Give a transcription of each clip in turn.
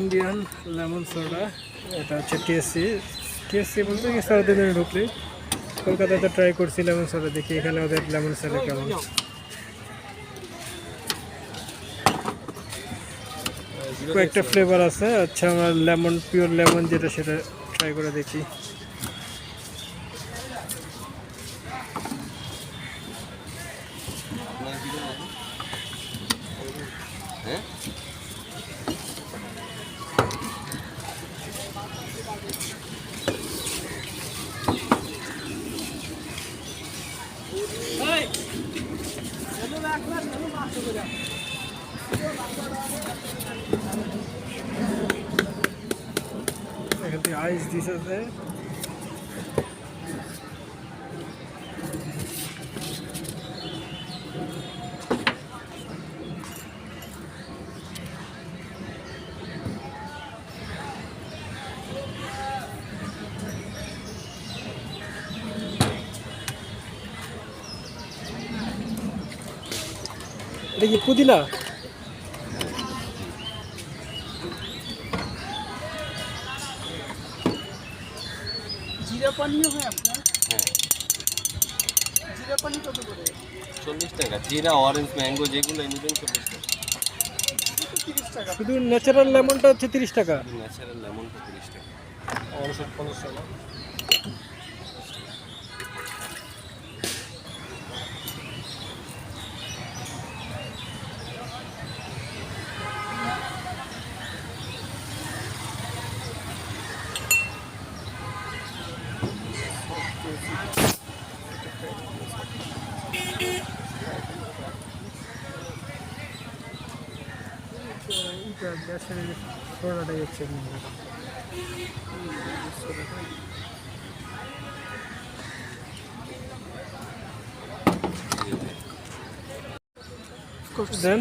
Indian lemon soda, এটা হচ্ছে TSC TSC বলতে কি, সারাদিনে ঢুকলি। কলকাতাতে ট্রাই করছি লেমন সোডা, দেখি এখানে ওদের লেমন সোডা কেমন। কয়েকটা ফ্লেভার আছে। আচ্ছা আমার লেমন পিওর লেমন যেটা, সেটা ট্রাই করে দেখি। এখান থেকে আইস দিছে এটা কি পুদিনা? জিরা পানিও হয় আপনার? হ্যাঁ। জিরা পানি কত করে? চল্লিশ টাকা। জিরা অরেঞ্জ ম্যাঙ্গো যেগুলো নেবেন চল্লিশ টাকা। তিরিশ টাকা। শুধু ন্যাচারাল লেমনটা হচ্ছে তিরিশ টাকা। ন্যাচারাল লেমনটা তিরিশ টাকা। সোডাটাই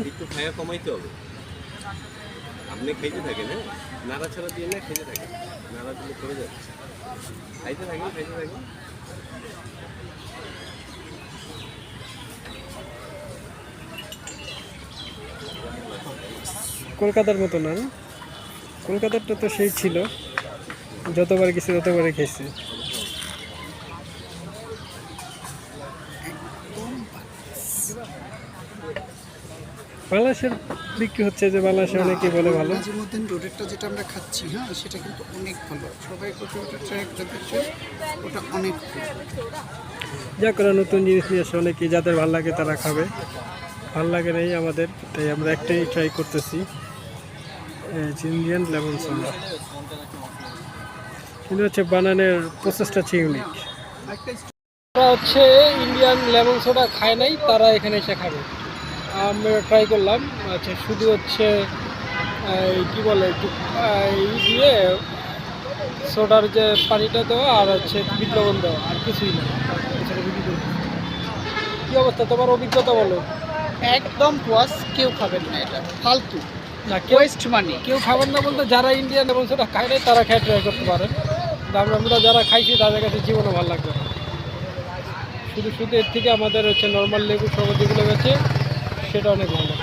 একটু কমাইতে হবে। আপনি খাইতে থাকেন হ্যাঁ? নাড়া ছাড়া দিয়ে না খেতে থাকেন। নাড়া দিলে করে যাচ্ছে খাইতে থাকেন খাইতে থাকেন। কলকাতার মতো না? কলকাতারটা তো সেই ছিল। যতবার গেছি ততবারই খেয়েছি। বাংলাদেশের বিক্রি হচ্ছে যে বাংলাদেশে অনেকে বলে ভালো। মধ্যে রোডেরটা যেটা আমরা খাচ্ছি হ্যাঁ সেটা কিন্তু অনেক ভালো। সবাই ওটা ট্রাই ওটা অনেক যা করে নতুন জিনিস নিয়ে আসে অনেকে যাদের ভালো লাগে তারা খাবে। ভালো লাগে নেই আমাদের তাই আমরা একটাই ট্রাই করতেছি। ইন্ডিয়ান লেমন সোডা কিন্তু হচ্ছে বানানোর প্রসেসটা হচ্ছে ইউনিক যারা হচ্ছে ইন্ডিয়ান লেমন সোডা খায় নাই তারা এখানে এসে খাবে। আমরা ট্রাই করলাম আচ্ছা শুধু হচ্ছে এই কি বলে একটু ই দিয়ে সোডার যে পানিটা দেওয়া আর হচ্ছে বিট লবণ দেওয়া আর কিছুই না। কি অবস্থা? তোমার অভিজ্ঞতা বলো। একদম ওয়াশ কেউ খাবেন না এটা ফালতু। না ওয়েস্ট মানি কেউ খাবেন না বলতে যারা ইন্ডিয়ান এবং সেটা খায় নাই তারা খেয়ে ট্রাই করতে পারেন। আমরা আমরা যারা খাইছি তাদের কাছে জীবনও ভালো লাগবে শুধু শুধু এর থেকে আমাদের হচ্ছে নর্মাল লেবু সরবত যেগুলো গেছে সেটা অনেক ভালো।